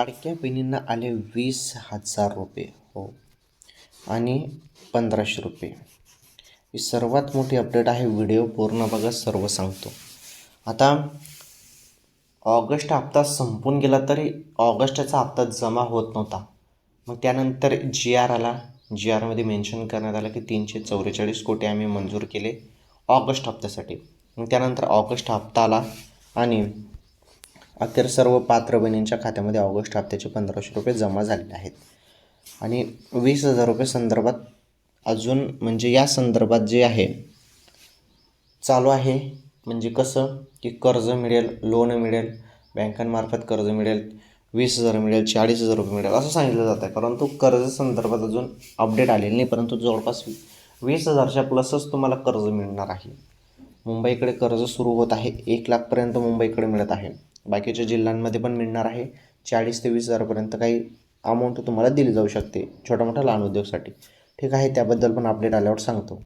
लाडक्या बहिणींना आले वीस हजार रुपये हो. आणि पंधराशे रुपये. ही सर्वात मोठी अपडेट आहे व्हिडिओ पूर्ण बघा सर्व सांगतो. आता ऑगस्ट हप्ता संपून गेला तरी ऑगस्टचा हप्ता जमा होत नव्हता. मग त्यानंतर जी आर आला. जी आरमध्ये मेन्शन करण्यात आलं की तीनशे चौवेचाळीस कोटी आम्ही मंजूर केले ऑगस्ट हप्त्यासाठी. मग त्यानंतर ऑगस्ट हप्ता आला आणि अखेर सर्व पात्र बहिणींच्या खात्यामध्ये ऑगस्ट हप्त्याचे पंधराशे रुपये जमा झालेले आहेत. आणि वीस हजार रुपये संदर्भात अजून म्हणजे या संदर्भात जे आहे चालू आहे. म्हणजे कसं की कर्ज मिळेल लोन मिळेल बँकांमार्फत कर्ज मिळेल वीस हजार मिळेल चाळीस हजार रुपये मिळेल असं सांगितलं जातं आहे. परंतु कर्ज संदर्भात अजून अपडेट आलेली नाही. परंतु जवळपास वीस हजारच्या प्लसच तुम्हाला कर्ज मिळणार आहे. मुंबईकडे कर्ज सुरू होत आहे. एक लाखपर्यंत मुंबईकडे मिळत आहे. बाकीच्या जिल्ह्यांमध्ये पण मिळणार आहे. चाळीस ते वीस हजारपर्यंत काही अमाऊंट तुम्हाला दिली जाऊ शकते छोटा मोठा लहान उद्योगसाठी. ठीक आहे त्याबद्दल पण अपडेट आल्यावर सांगतो.